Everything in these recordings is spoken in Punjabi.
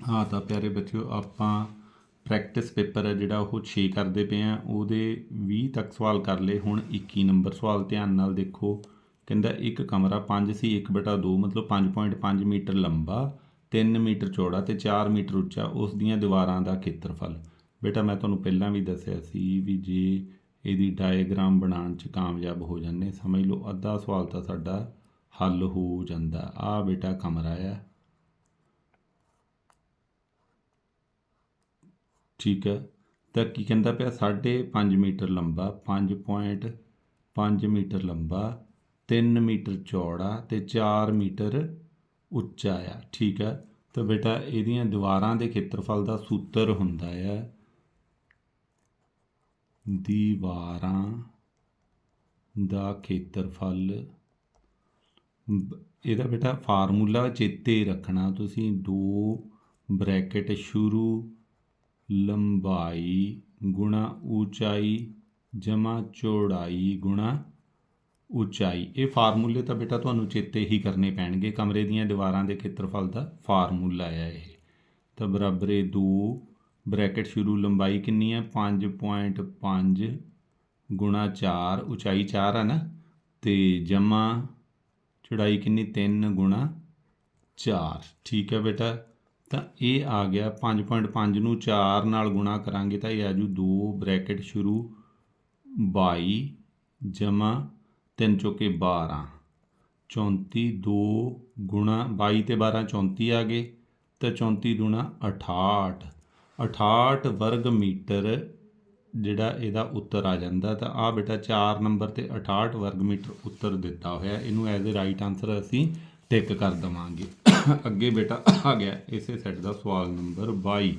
ਹਾਂ ਤਾਂ ਪਿਆਰੇ ਬੱਚਿਓ, ਆਪਾਂ ਪ੍ਰੈਕਟਿਸ ਪੇਪਰ ਹੈ ਜਿਹੜਾ ਉਹ 6 ਕਰਦੇ ਪਏ ਆ ਉਹਦੇ 20 ਤੱਕ ਸਵਾਲ ਕਰ ਲਏ। ਹੁਣ 21 ਨੰਬਰ ਸਵਾਲ ਧਿਆਨ ਨਾਲ ਦੇਖੋ, ਕਹਿੰਦਾ ਇੱਕ ਕਮਰਾ 5 ਸੀ 1/2 ਮਤਲਬ 5.5 ਮੀਟਰ ਲੰਬਾ 3 ਮੀਟਰ ਚੌੜਾ ਤੇ 4 ਮੀਟਰ ਉੱਚਾ, ਉਸ ਦੀਆਂ ਦੀਵਾਰਾਂ ਦਾ ਖੇਤਰਫਲ। ਬੇਟਾ, ਮੈਂ ਤੁਹਾਨੂੰ ਪਹਿਲਾਂ ਵੀ ਦੱਸਿਆ ਸੀ ਵੀ ਜੇ ਇਹਦੀ ਡਾਇਗਰਾਮ ਬਣਾਉਣ 'ਚ ਕਾਮਯਾਬ ਹੋ ਜਾਂਦੇ, ਸਮਝ ਲਓ, ਅੱਧਾ ਸਵਾਲ ਤਾਂ ਸਾਡਾ ਹੱਲ ਹੋ ਜਾਂਦਾ। ਆ ਬੇਟਾ ਕਮਰਾ ਆ। ਠੀਕ ਹੈ। ਤਾਂ ਕੀ ਕਹਿੰਦਾ ਪਿਆ? 5.5 ਮੀਟਰ ਲੰਬਾ 5.5 ਮੀਟਰ ਲੰਬਾ 3 ਮੀਟਰ ਚੌੜਾ ਤੇ 4 ਮੀਟਰ ਉੱਚਾ ਆ। ਠੀਕ ਹੈ। ਤਾਂ ਬੇਟਾ, ਇਹਦੀਆਂ ਦੀਵਾਰਾਂ ਦੇ ਖੇਤਰਫਲ ਦਾ ਸੂਤਰ ਹੁੰਦਾ ਹੈ ਦੀਵਾਰਾਂ ਦਾ ਖੇਤਰਫਲ ਇਹਦਾ ਬੇਟਾ ਫਾਰਮੂਲਾ ਚੇਤੇ ਰੱਖਣਾ। ਤੁਸੀਂ ਦੋ ਬ੍ਰੈਕਟ ਸ਼ੁਰੂ ਲੰਬਾਈ ਗੁਣਾ ਉਚਾਈ ਜਮਾ ਚੌੜਾਈ ਗੁਣਾ ਉਚਾਈ। ਇਹ ਫਾਰਮੂਲੇ ਤਾਂ ਬੇਟਾ ਤੁਹਾਨੂੰ ਚੇਤੇ ਹੀ ਕਰਨੇ ਪੈਣਗੇ। ਕਮਰੇ ਦੀਆਂ ਦੀਵਾਰਾਂ ਦੇ ਖੇਤਰਫਲ ਦਾ ਫਾਰਮੂਲਾ ਹੈ ਇਹ। ਤਾਂ ਬਰਾਬਰ ਇਹ 2 ਬ੍ਰੈਕਟ ਸ਼ੁਰੂ ਲੰਬਾਈ ਕਿੰਨੀ ਹੈ? 5.5 ਗੁਣਾ 4 ਉਚਾਈ 4 ਹੈ ਨਾ? ਤੇ ਜਮਾ ਚੌੜਾਈ ਕਿੰਨੀ? 3 ਗੁਣਾ 4 ਠੀਕ ਹੈ ਬੇਟਾ। ਤਾਂ ਇਹ ਆ ਗਿਆ 5.5 ਨੂੰ 4 ਨਾਲ ਗੁਣਾ ਕਰਾਂਗੇ ਤਾਂ ਇਹ ਆ ਜੂ 2 ਬ੍ਰੈਕਟ ਸ਼ੁਰੂ 22 ਜਮਾ 3 ਚੌਕੇ 12 34 2 ਗੁਣਾ 22 ਤੇ 12 34 ਆ ਗਏ ਤਾਂ 34 ਗੁਣਾ 68 68 ਵਰਗ ਮੀਟਰ ਜਿਹੜਾ ਇਹਦਾ ਉੱਤਰ ਆ ਜਾਂਦਾ ਤਾਂ ਆ ਬੇਟਾ 4 ਨੰਬਰ ਤੇ 68 ਵਰਗ ਮੀਟਰ ਉੱਤਰ ਦਿੱਤਾ ਹੋਇਆ, ਇਹਨੂੰ ਐਜ਼ ਅ ਰਾਈਟ ਆਨਸਰ ਅਸੀਂ ਟਿਕ ਕਰ ਦਵਾਂਗੇ। ਅੱਗੇ ਬੇਟਾ ਆ ਗਿਆ। ਇਸੇ ਸੈੱਟ ਦਾ ਸਵਾਲ ਨੰਬਰ 22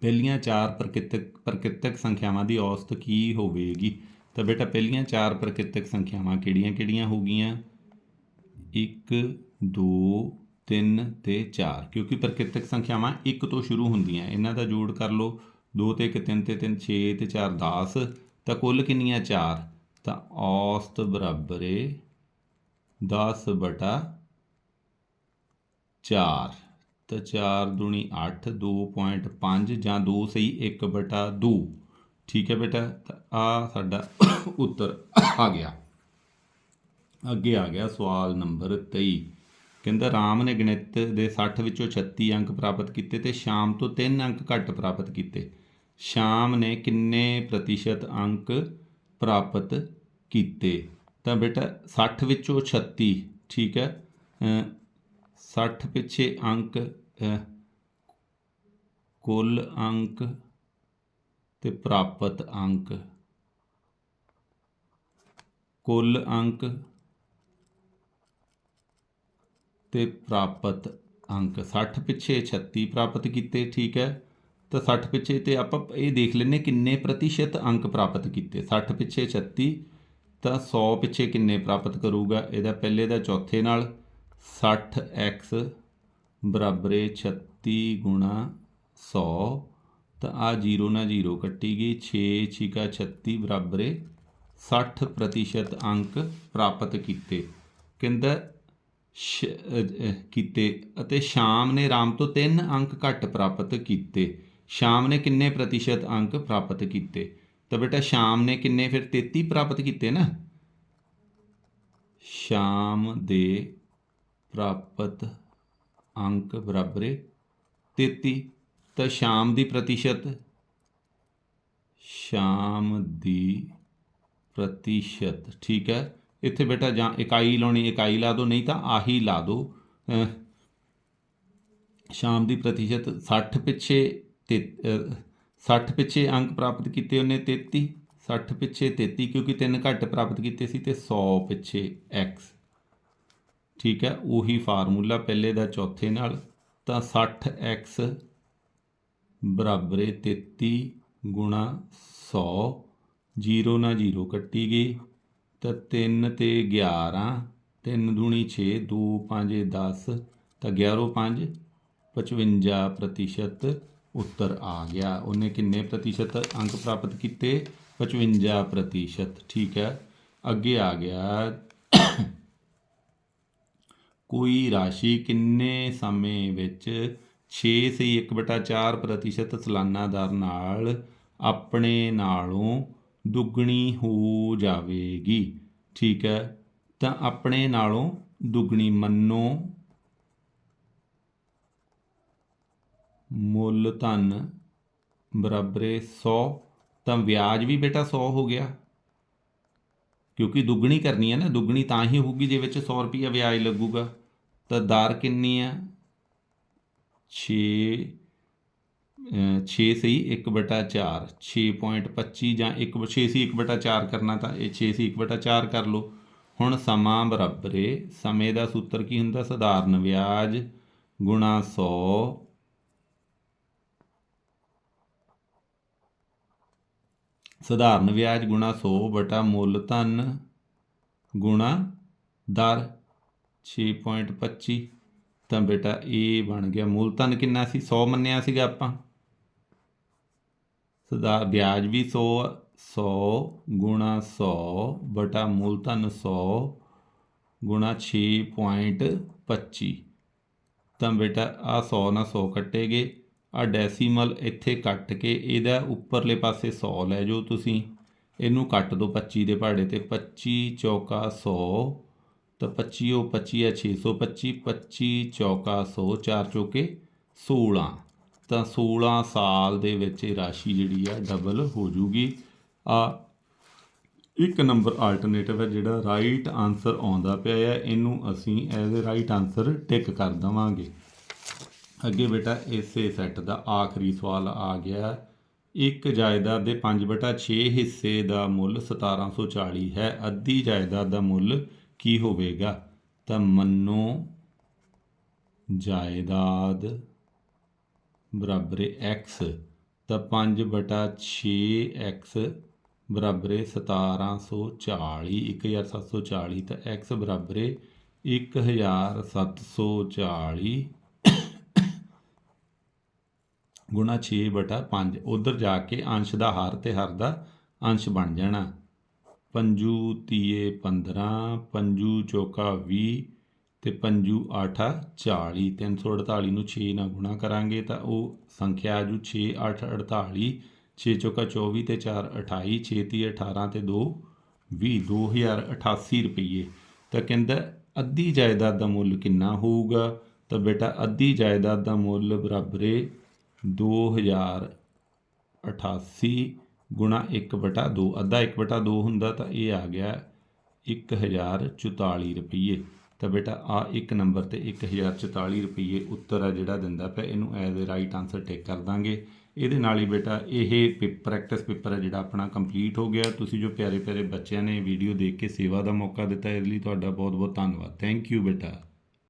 ਪਹਿਲੀਆਂ ਚਾਰ ਪ੍ਰਕਿਰਤਕ ਪ੍ਰਕਿਰਤਕ ਸੰਖਿਆਵਾਂ ਦੀ ਔਸਤ ਕੀ ਹੋਵੇਗੀ? ਤਾਂ ਬੇਟਾ ਪਹਿਲੀਆਂ ਚਾਰ ਪ੍ਰਕਿਰਤਕ ਸੰਖਿਆਵਾਂ ਕਿਹੜੀਆਂ-ਕਿਹੜੀਆਂ ਹੋਗੀਆਂ 1 2 3 ਤੇ 4 ਕਿਉਂਕਿ ਪ੍ਰਕਿਰਤਕ ਸੰਖਿਆਵਾਂ 1 ਤੋਂ ਸ਼ੁਰੂ ਹੁੰਦੀਆਂ। ਇਹਨਾਂ ਦਾ ਜੋੜ ਕਰ ਲਓ। 2 ਤੇ 1 3 ਤੇ 3 6 ਤੇ 4 10 ਤਾਂ ਕੁੱਲ ਕਿੰਨੀਆਂ 4 ਤਾਂ ਔਸਤ ਬਰਾਬਰ ਏ 10 ਬਟਾ 4 ਤਾਂ 4 ਦੁਣੀ 8 2.5 ਜਾਂ 2 ਸਹੀ 1 ਬਟਾ 2 ਠੀਕ ਹੈ ਬੇਟਾ, ਤਾਂ ਆ ਸਾਡਾ ਉੱਤਰ ਆ ਗਿਆ। ਅੱਗੇ ਆ ਗਿਆ ਸਵਾਲ ਨੰਬਰ 23 ਕਹਿੰਦਾ, ਰਾਮ ਨੇ ਗਣਿਤ ਦੇ 60 ਵਿੱਚੋਂ 36 ਅੰਕ ਪ੍ਰਾਪਤ ਕੀਤੇ ਤੇ ਸ਼ਾਮ ਤੋਂ 3 ਅੰਕ ਘੱਟ ਪ੍ਰਾਪਤ ਕੀਤੇ। ਸ਼ਾਮ ਨੇ ਕਿੰਨੇ ਪ੍ਰਤੀਸ਼ਤ ਅੰਕ ਪ੍ਰਾਪਤ ਕੀਤੇ? ਤਾਂ ਬੇਟਾ 60 ਵਿੱਚੋਂ 36 ਠੀਕ ਹੈ? 60 ਪਿੱਛੇ ਅੰਕ ਕੁੱਲ ਅੰਕ ਤੇ ਪ੍ਰਾਪਤ ਅੰਕ। ਕੁੱਲ ਅੰਕ ਤੇ ਪ੍ਰਾਪਤ ਅੰਕ। 60 ਪਿੱਛੇ 36 ਪ੍ਰਾਪਤ ਕੀਤੇ, ਠੀਕ ਹੈ। ਤਾਂ 60 ਪਿੱਛੇ ਤੇ ਆਪਾਂ ਇਹ ਦੇਖ ਲੈਨੇ ਕਿੰਨੇ ਪ੍ਰਤੀਸ਼ਤ ਅੰਕ ਪ੍ਰਾਪਤ ਕੀਤੇ। 60 ਪਿੱਛੇ 36 ਤਾਂ 100 ਪਿੱਛੇ ਕਿੰਨੇ ਪ੍ਰਾਪਤ ਕਰੂਗਾ? ਇਹਦਾ ਪਹਿਲੇ ਦਾ ਚੌਥੇ ਨਾਲ 60x ਬਰਾਬਰ ਹੈ 36 ਗੁਣਾ 100 ਤਾਂ ਆ ਜੀਰੋ ਨਾਲ ਜੀਰੋ ਕੱਟੀ ਗਈ 6 ਛਿਕਾ 36 ਬਰਾਬਰ ਹੈ 60 ਪ੍ਰਤੀਸ਼ਤ ਅੰਕ ਪ੍ਰਾਪਤ ਕੀਤੇ। ਕਹਿੰਦਾ ਸ਼- ਕੀਤੇ ਅਤੇ ਸ਼ਾਮ ਨੇ ਰਾਮ ਤੋਂ 3 ਅੰਕ ਘੱਟ ਪ੍ਰਾਪਤ ਕੀਤੇ। ਸ਼ਾਮ ਨੇ ਕਿੰਨੇ ਪ੍ਰਤੀਸ਼ਤ ਅੰਕ ਪ੍ਰਾਪਤ ਕੀਤੇ? ਤਾਂ ਬੇਟਾ ਸ਼ਾਮ ਨੇ ਕਿੰਨੇ ਫਿਰ 33 ਪ੍ਰਾਪਤ ਕੀਤੇ ਨਾ? ਸ਼ਾਮ ਦੇ ਪ੍ਰਾਪਤ ਅੰਕ ਬਰਾਬਰ ਹੈ 33 ਤਾਂ ਸ਼ਾਮ ਦੀ ਪ੍ਰਤੀਸ਼ਤ ਸ਼ਾਮ ਦੀ ਪ੍ਰਤੀਸ਼ਤ ਠੀਕ ਹੈ? ਇੱਥੇ ਬੇਟਾ ਜਾਂ ਇਕਾਈ ਲਾਉਣੀ ਇਕਾਈ ਲਾ ਦਿਓ ਨਹੀਂ ਤਾਂ ਆਹੀ ਲਾ ਦਿਓ। ਸ਼ਾਮ ਦੀ ਪ੍ਰਤੀਸ਼ਤ 60 ਪਿੱਛੇ ਤੇ ਅਹ, 60 ਪਿੱਛੇ ਅੰਕ ਪ੍ਰਾਪਤ ਕੀਤੇ ਉਹਨੇ 33 60 ਪਿੱਛੇ 33 ਕਿਉਂਕਿ ਤਿੰਨ ਘੱਟ ਪ੍ਰਾਪਤ ਕੀਤੇ ਸੀ ਤੇ 100 ਪਿੱਛੇ x ਠੀਕ ਹੈ, ਉਹੀ ਫਾਰਮੂਲਾ ਪਹਿਲੇ ਦਾ ਚੌਥੇ ਨਾਲ, ਤਾਂ 60x ਬਰਾਬਰ ਹੈ 33 ਗੁਣਾ 100 0 ਨਾਲ 0 ਕੱਟੀ ਗਈ, ਤਾਂ 3 ਤੇ 11 3 ਦੂਣੀ 6 2 5 10 ਤਾਂ 11 5 55 ਪ੍ਰਤੀਸ਼ਤ ਉੱਤਰ ਆ ਗਿਆ। ਉਹਨੇ ਕਿੰਨੇ ਪ੍ਰਤੀਸ਼ਤ ਅੰਕ ਪ੍ਰਾਪਤ ਕੀਤੇ? 55 ਪ੍ਰਤੀਸ਼ਤ, ਠੀਕ ਹੈ। ਅੱਗੇ ਆ ਗਿਆ। ਕੋਈ ਰਾਸ਼ੀ ਕਿੰਨੇ ਸਮੇਂ ਵਿੱਚ 6 ਸਹੀ 1/4 ਪ੍ਰਤੀਸ਼ਤ ਸਾਲਾਨਾ ਦਰ ਨਾਲ ਆਪਣੇ ਨਾਲੋਂ ਦੁੱਗਣੀ ਹੋ ਜਾਵੇਗੀ? ਠੀਕ ਹੈ। ਤਾਂ ਆਪਣੇ ਨਾਲੋਂ ਦੁੱਗਣੀ ਮੰਨੋ। ਮੁੱਲ ਧਨ ਬਰਾਬਰੇ 100 ਤਾਂ ਵਿਆਜ ਵੀ ਬੇਟਾ 100 ਹੋ ਗਿਆ। ਕਿਉਂਕਿ ਦੁੱਗਣੀ ਕਰਨੀ ਹੈ ਨਾ, ਦੁੱਗਣੀ ਤਾਂ ਹੀ ਹੋਊਗੀ ਜੇ ਵਿੱਚ 100 ਰੁਪਈਆ ਵਿਆਜ ਲੱਗੂਗਾ। ਤਾਂ ਦਾਰ ਕਿੰਨੀ ਆ 6 6 ਸਹੀ 1/4 6.25 ਜਾਂ 1 6 ਸੀ 1/4 ਕਰਨਾ ਤਾਂ ਇਹ 6 ਸੀ 1/4 ਕਰ ਲਓ। ਹੁਣ ਸਮਾਂ ਬਰਾਬਰ ਏ, ਸਮੇਂ ਦਾ ਸੂਤਰ ਕੀ ਹੁੰਦਾ? ਸਧਾਰਨ ਵਿਆਜ ਗੁਣਾ 100 ਸਧਾਰਨ ਵਿਆਜ ਗੁਣਾ 100 ਬਟਾ ਮੁੱਲ ਧਨ ਗੁਣਾ ਦਰ 6.25 ਤਾਂ ਬੇਟਾ ਇਹ ਬਣ ਗਿਆ ਮੁੱਲ ਧਨ ਕਿੰਨਾ ਸੀ? 100 ਮੰਨਿਆ ਸੀਗਾ ਆਪਾਂ। ਸਦਾ ਵਿਆਜ ਵੀ 100 100 ਗੁਣਾ 100 ਬਟਾ ਮੁੱਲ ਧਨ 100 ਗੁਣਾ 6.25 ਤਾਂ ਬੇਟਾ ਆ 100 ਨਾਲ 100 ਕੱਟੇਗੇ ਆ ਡੈਸੀਮਲ ਇੱਥੇ ਕੱਟ ਕੇ ਇਹਦਾ ਉੱਪਰਲੇ ਪਾਸੇ 100 ਲੈ ਜਾਓ ਤੁਸੀਂ। ਇਹਨੂੰ ਕੱਟ ਦਿਓ 25 ਦੇ ਪਹਾੜੇ ਤੇ। 25 ਚੌਕਾ 100 ਤਾਂ 25 ਉਹ 25 ਹੈ 625 25 ਚੌਕਾ 100 4 ਚੌਕੇ 16 ਤਾਂ 16 ਸਾਲ ਦੇ ਵਿੱਚ ਇਹ ਰਾਸ਼ੀ ਜਿਹੜੀ ਆ ਡਬਲ ਹੋ ਜੂਗੀ। ਆ ਇੱਕ ਨੰਬਰ ਆਲਟਰਨੇਟਿਵ ਹੈ ਜਿਹੜਾ ਰਾਈਟ ਆਨਸਰ ਆਉਂਦਾ ਪਿਆ ਹੈ ਇਹਨੂੰ ਅਸੀਂ as a right answer tick ਕਰ ਦਵਾਂਗੇ। ਅੱਗੇ ਬੇਟਾ, ਇਸੇ ਸੈੱਟ ਦਾ ਆਖਰੀ ਸਵਾਲ ਆ ਗਿਆ। ਇੱਕ ਜਾਇਦਾਦ ਦੇ 5/6 ਹਿੱਸੇ ਦਾ ਮੁੱਲ 1740 ਹੈ। ਅੱਧੀ ਜਾਇਦਾਦ ਦਾ ਮੁੱਲ ਕੀ ਹੋਵੇਗਾ? ਤਾਂ ਮੰਨੋ, ਜਾਇਦਾਦ ਬਰਾਬਰ x, ਤਾਂ 5/6 x ਬਰਾਬਰ 1740 1740 ਤਾਂ x ਬਰਾਬਰ 1740 ਗੁਣਾ 6 ਬਟਾ 5 ਉਧਰ ਜਾ ਕੇ ਅੰਸ਼ ਦਾ ਹਾਰ ਤੇ ਹਰ ਦਾ ਅੰਸ਼ ਬਣ ਜਾਣਾ। ਪੰਜੂ ਤੀਏ 15 ਪੰਜੂ ਚੌਕਾ 20 ਤੇ ਪੰਜੂ ਆਠਾ 40 348 ਨੂੰ 6 ਨਾਲ ਗੁਣਾ ਕਰਾਂਗੇ ਤਾਂ ਉਹ ਸੰਖਿਆ ਆ ਜੂ 6 8 48 6 ਚੌਕਾ 24 ਤੇ 4 28 6 ਤੀਏ 18 ਤੇ 2 20 2088 ਰੁਪਏ ਤਾਂ ਕਹਿੰਦਾ ਅੱਧੀ ਜਾਇਦਾਦ ਦਾ ਮੁੱਲ ਕਿੰਨਾ ਹੋਊਗਾ? ਤਾਂ ਬੇਟਾ ਅੱਧੀ ਜਾਇਦਾਦ ਦਾ ਮੁੱਲ ਬਰਾਬਰੇ 2088 ਗੁਣਾ 1/2 ਅੱਧਾ 1/2 ਹੁੰਦਾ ਤਾਂ ਇਹ ਆ ਗਿਆ 1044 ਰੁਪਏ ਤਾਂ ਬੇਟਾ ਆ ਇੱਕ ਨੰਬਰ ਤੇ 1044 ਰੁਪਏ ਉੱਤਰ ਆ ਜਿਹੜਾ ਦਿੰਦਾ ਪਿਆ। ਇਹਨੂੰ as a right answer tick ਕਰ ਦਾਂਗੇ। ਇਹਦੇ ਨਾਲ ਹੀ ਬੇਟਾ ਇਹ ਪ੍ਰੈਕਟਿਸ ਪੇਪਰ ਹੈ ਜਿਹੜਾ ਆਪਣਾ ਕੰਪਲੀਟ ਹੋ ਗਿਆ। ਤੁਸੀਂ ਜੋ ਪਿਆਰੇ ਪਿਆਰੇ ਬੱਚਿਆਂ ਨੇ ਵੀਡੀਓ ਦੇਖ ਕੇ ਸੇਵਾ ਦਾ ਮੌਕਾ ਦਿੱਤਾ, ਇਹਦੇ ਲਈ ਤੁਹਾਡਾ ਬਹੁਤ ਬਹੁਤ ਧੰਨਵਾਦ। ਥੈਂਕ ਯੂ ਬੇਟਾ।